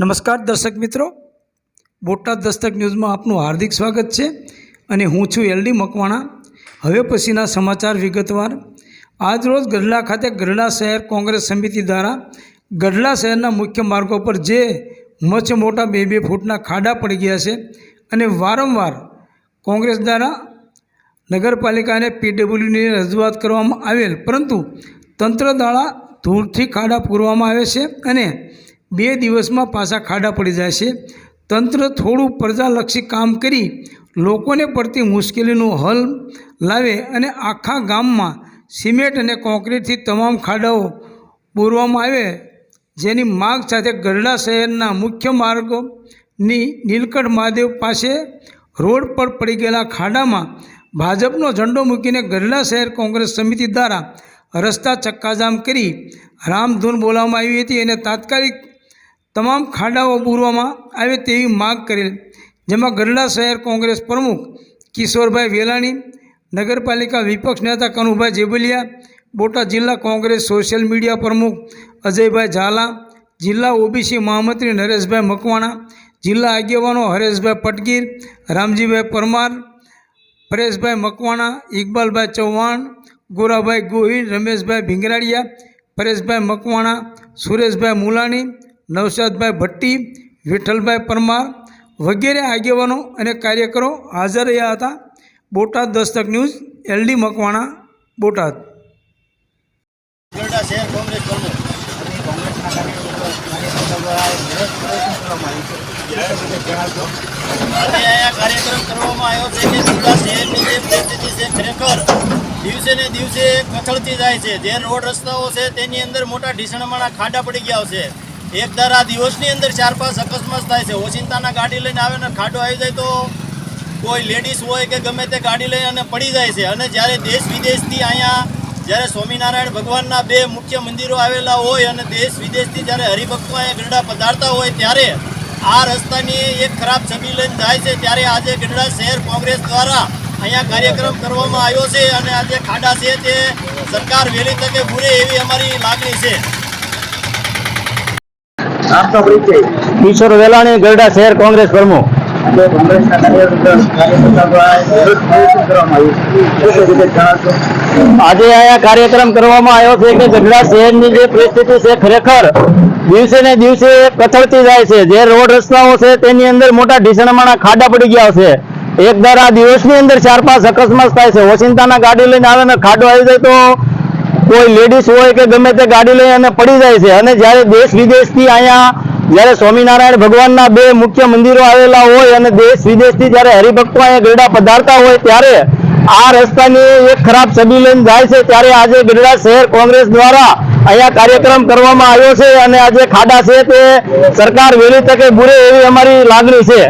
નમસ્કાર દર્શક મિત્રો. બોટાદ દસ્તક ન્યૂઝમાં આપનું હાર્દિક સ્વાગત છે અને હું છું એલડી મકવાણા. હવે પછીના સમાચાર વિગતવાર. આજરોજ ગઢડા ખાતે ગઢડા શહેર કોંગ્રેસ સમિતિ દ્વારા ગઢડા શહેરના મુખ્ય માર્ગો પર જે મચ્છ મોટા બે બે ફૂટના ખાડા પડી ગયા છે અને વારંવાર કોંગ્રેસ દ્વારા નગરપાલિકાને પીડબ્લ્યુની રજૂઆત કરવામાં આવેલ, પરંતુ તંત્ર દ્વારા ધૂળથી ખાડા પૂરવામાં આવે છે અને બે દિવસમાં પાછા ખાડા પડી જાય છે. તંત્ર થોડું પ્રજાલક્ષી કામ કરી લોકોને પડતી મુશ્કેલીનો હલ લાવે અને આખા ગામમાં સિમેન્ટ અને કોન્ક્રીટથી તમામ ખાડાઓ પૂરવામાં આવે, જેની માગ સાથે ગરડા શહેરના મુખ્ય માર્ગોની નીલકંઠ મહાદેવ પાસે રોડ પર પડી ગયેલા ખાડામાં ભાજપનો ઝંડો મૂકીને ગરડા શહેર કોંગ્રેસ સમિતિ દ્વારા રસ્તા ચક્કાજામ કરી રામધૂન બોલાવવામાં આવી હતી અને તાત્કાલિક તમામ ખાડાઓ પૂરવામાં આવે તેવી માગ કરેલ. જેમાં ગઢડા શહેર કોંગ્રેસ પ્રમુખ કિશોરભાઈ વેલાણી, નગરપાલિકા વિપક્ષ નેતા કનુભાઈ જેબલિયા, બોટાદ જિલ્લા કોંગ્રેસ સોશિયલ મીડિયા પ્રમુખ અજયભાઈ ઝાલા, જિલ્લા ઓબીસી મહામંત્રી નરેશભાઈ મકવાણા, જિલ્લા આગેવાનો હરેશભાઈ પટગીર, રામજીભાઈ પરમાર, પરેશભાઈ મકવાણા, ઇકબાલભાઈ ચૌહાણ, ગોરાભાઈ ગોહિલ, રમેશભાઈ ભીંગરાડિયા, પરેશભાઈ મકવાણા, સુરેશભાઈ મુલાણી નવશાદભાઈ ભટ્ટી, વિઠ્ઠલભાઈ પરમાર વગેરે આગેવાનો અને કાર્યકરો હાજર રહ્યા હતા. Botad Dastak news, LD Makwana, Botad. છે. દિવસે ને દિવસે કથળતી જાય છે. જે રોડ રસ્તાઓ છે, તેની અંદર મોટા ઢીસણમાના ખાડા પડી ગયા છે. એક દર આ દિવસની અંદર ચાર પાંચ અકસ્માત થાય છે. ઓચિંતાના ગાડી લઈને આવે ને ખાડો આવી જાય તો કોઈ લેડીઝ હોય કે ગમે તે ગાડી લઈને અને પડી જાય છે. અને જ્યારે દેશ વિદેશથી અહીંયા જ્યારે સ્વામિનારાયણ ભગવાનના બે મુખ્ય મંદિરો આવેલા હોય અને દેશ વિદેશથી જ્યારે હરિભક્તો અહીંયા ગરડા પધારતા હોય ત્યારે આ રસ્તાની એક ખરાબ છબી લઈને જાય છે. ત્યારે આજે ગઢડા શહેર કોંગ્રેસ દ્વારા અહીંયા કાર્યક્રમ કરવામાં આવ્યો છે અને આ જે ખાડા છે તે સરકાર વહેલી તકે પૂરે એવી અમારી લાગણી છે. આપનો પરિચય કિશોર વેલાણી ગરડા શહેર કોંગ્રેસ પ્રમુખ. આજે અહીંયા કાર્યક્રમ કરવામાં આવ્યો છે કે ગઢડા શહેરની જે પરિસ્થિતિ છે ખરેખર દિવસે ને દિવસે કથળતી જાય છે. જે રોડ રસ્તાઓ છે તેની અંદર મોટા ઢીસણમાના ખાડા પડી ગયા છે. એક દર આ દિવસની અંદર ચાર પાંચ અકસ્માત થાય છે. ઓચિંતાના ગાડી લઈને આવે ને ખાડો આવી જાય તો કોઈ લેડીઝ હોય કે ગમે તે ગાડી લઈ અને પડી જાય છે. અને જ્યારે દેશ વિદેશથી અહીંયા, જ્યારે સ્વામિનારાયણ ભગવાનના બે મુખ્ય મંદિરો આવેલા હોય અને દેશ વિદેશથી જ્યારે હરિભક્તો અહીંયા ગરડા પધારતા હોય, ત્યારે આ રસ્તાની એક ખરાબ છબી લઈને જાય છે. ત્યારે આજે ગઢડા શહેર કોંગ્રેસ દ્વારા અહીંયા કાર્યક્રમ કરવામાં આવ્યો છે અને આજે ખાડા છે તે સરકાર વહેલી તકે પૂરે એવી અમારી લાગણી છે.